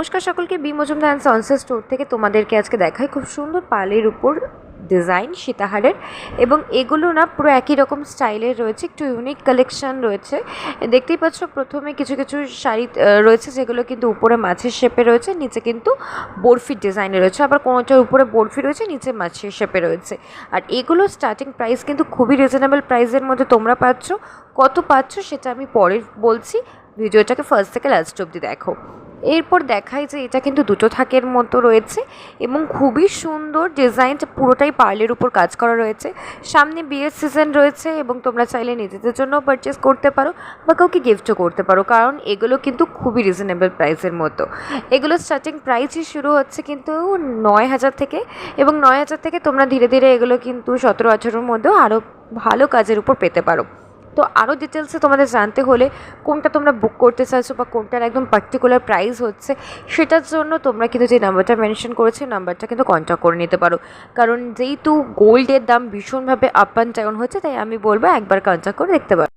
নমস্কার সকলকে, B Majumdar and sons store থেকে তোমাদেরকে আজকে দেখাই খুব সুন্দর পালের উপর ডিজাইন সীতাহারের এবং এগুলো না পুরো একই রকম স্টাইলের রয়েছে, একটু ইউনিক কালেকশন রয়েছে। দেখতেই পাচ্ছ প্রথমে কিছু কিছু শাড়ি রয়েছে যেগুলো কিন্তু উপরে মাছের শেপে রয়েছে, নিচে কিন্তু বরফির ডিজাইনে রয়েছে। আবার কোনোটার উপরে বরফি রয়েছে, নিচে মাছের শেপে রয়েছে। আর এগুলো স্টার্টিং প্রাইস কিন্তু খুবই রিজনেবল প্রাইসের মধ্যে তোমরা পাচ্ছ। কত পাচ্ছ সেটা আমি পরে বলছি। ভিডিওটাকে ফার্স্ট থেকে লাস্ট অবধি দেখো। এরপর দেখায় যে এটা কিন্তু দুটো থাকের মতো রয়েছে এবং খুবই সুন্দর ডিজাইনটা পুরোটাই পার্লের উপর কাজ করা রয়েছে। সামনে বিয়ের সিজন রয়েছে এবং তোমরা চাইলে নিজেদের জন্য পারচেস করতে পারো বা কাউকে গিফটও করতে পারো, কারণ এগুলো কিন্তু খুবই রিজনেবল প্রাইসের মতো। এগুলো স্টার্টিং প্রাইসই শুরু হচ্ছে কিন্তু নয় হাজার থেকে এবং নয় হাজার থেকে তোমরা ধীরে ধীরে এগুলো কিন্তু সতেরো আঠেরোর মধ্যেও আরও ভালো কাজের উপর পেতে পারো। তো আরও ডিটেলসে তোমাদের জানতে হলে কোনটা তোমরা বুক করতে চাইছো বা কোনটার একদম পার্টিকুলার প্রাইস হচ্ছে, সেটার জন্য তোমরা কিন্তু যে নাম্বারটা মেনশন করেছে নাম্বারটা কিন্তু কন্ট্যাক্ট করে নিতে পারো। কারণ যেহেতু গোল্ডের দাম ভীষণভাবে আপ অ্যান্ড ডাউন হচ্ছে, তাই আমি বলব একবার কন্ট্যাক্ট করে দেখতে পারো।